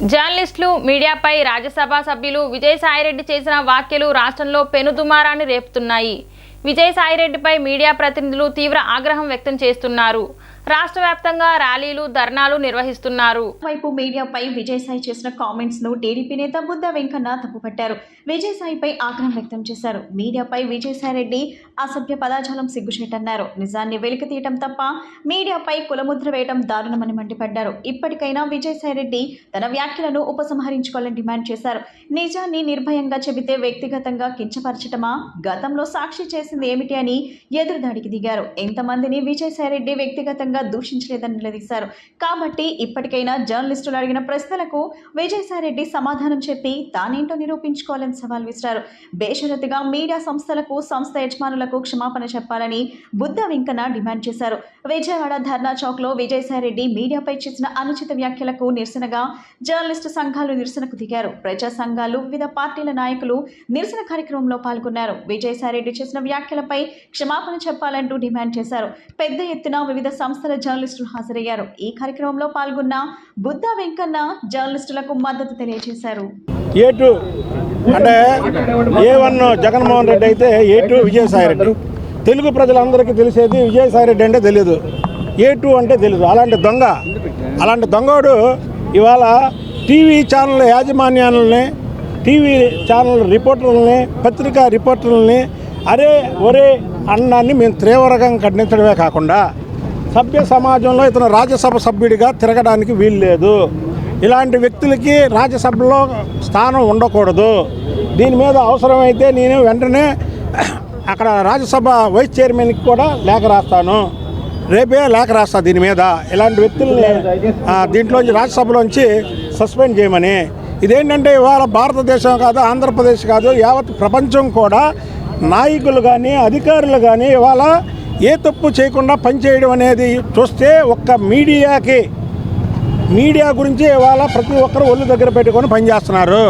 జర్నలిస్టులు మీడియాపై రాజ్యసభ సభ్యులు విజయసాయిరెడ్డి చేసిన వ్యాఖ్యలు రాష్ట్రంలో పెనుదుమారాన్ని రేపుతున్నాయి. విజయసాయిరెడ్డిపై మీడియా ప్రతినిధులు తీవ్ర ఆగ్రహం వ్యక్తం చేస్తున్నారు. రాష్ట్ర వ్యాప్తంగా ర్యాలీలు ధర్నాలు నిర్వహిస్తున్నారు. వైపు మీడియాపై విజయసాయి చేసిన కామెంట్స్ను టీడీపీ నేత బుద్ధ వెంకన్న తప్పుపట్టారు. విజయసాయిపై ఆగ్రహం వ్యక్తం చేశారు. మీడియాపై విజయసాయి రెడ్డి అసభ్య పదాజాలం సిగ్గుచేటన్నారు నిజాన్ని వెలికి తీయటం తప్ప మీడియాపై కులముద్ర వేయడం దారుణమని మండిపడ్డారు. ఇప్పటికైనా విజయసాయి రెడ్డి తన వ్యాఖ్యలను ఉపసంహరించుకోవాలని డిమాండ్ చేశారు. నిజాన్ని నిర్భయంగా చెబితే వ్యక్తిగతంగా కించపరచటమా? గతంలో సాక్షి చేసింది ఏమిటి అని ఎదురుదాడికి దిగారు. ఎంతమందిని విజయసాయి రెడ్డి వ్యక్తిగతంగా దూషించలేదని నిలదీశారు. కాబట్టి ఇప్పటికైనా జర్నలిస్టులు అడిగిన ప్రశ్నలకు విజయసాయిరెడ్డి సమాధానం చెప్పి తానేంటో నిరూపించుకోవాలని సవాల్ విసిరారు. బేషరతుగా మీడియా సంస్థలకు సంస్థ యజమానులకు క్షమాపణ చెప్పాలని బుద్ధ వెంకన్న డిమాండ్ చేశారు. విజయవాడ ధర్నా చౌక్లో విజయసాయి రెడ్డి మీడియాపై చేసిన అనుచిత వ్యాఖ్యలకు నిరసనగా జర్నలిస్టు సంఘాలు నిరసనకు దిగారు. ప్రజా సంఘాలు వివిధ పార్టీల నాయకులు నిరసన కార్యక్రమంలో పాల్గొన్నారు. విజయసాయి రెడ్డి చేసిన వ్యాఖ్యలపై క్షమాపణ చెప్పాలంటూ డిమాండ్ చేశారు. పెద్ద ఎత్తున వివిధ సంస్థల జర్నలిస్టులు హాజరయ్యారు. ఈ కార్యక్రమంలో పాల్గొన్న బుద్ధ వెంకన్న జర్నలిస్టులకు మద్దతు తెలియజేశారు. A two? అంటే ఏ వన్ జగన్మోహన్ రెడ్డి అయితే ఏ టూ విజయసాయి రెడ్డి? తెలుగు ప్రజలందరికీ తెలిసేది విజయసాయి రెడ్డి అంటే తెలియదు. ఏ టూ అంటే తెలియదు. అలాంటి దొంగ. అలాంటి దొంగోడు ఇవాళ టీవీ ఛానల్ యాజమాన్యాలని టీవీ ఛానల్ రిపోర్టర్లని పత్రికా రిపోర్టర్లని అరే ఒరే అన్నాన్ని మేము తీవ్రంగా ఖండించడమే కాకుండా సభ్య సమాజంలో ఇతను రాజ్యసభ సభ్యుడిగా తిరగడానికి వీలు లేదు ఇలాంటి వ్యక్తులకి రాజ్యసభలో స్థానం ఉండకూడదు. దీని మీద అవసరమైతే నేను వెంటనే అక్కడ రాజ్యసభ వైస్ చైర్మన్కి కూడా లేఖ రాస్తాను. రేపే లేఖ రాస్తా దీని మీద. ఇలాంటి వ్యక్తుల్ని దీంట్లోంచి రాజ్యసభలోంచి సస్పెండ్ చేయమని. ఇదేంటంటే ఇవాళ భారతదేశం కాదు ఆంధ్రప్రదేశ్ కాదు యావత్ ప్రపంచం కూడా నాయకులు కానీ అధికారులు కానీ ఇవాళ ఏ తప్పు చేయకుండా పనిచేయడం అనేది చూస్తే ఒక్క మీడియాకి మీడియా గురించి ఇవాళ ప్రతి ఒక్కరు ఒళ్ళు దగ్గర పెట్టుకొని పనిచేస్తున్నారు.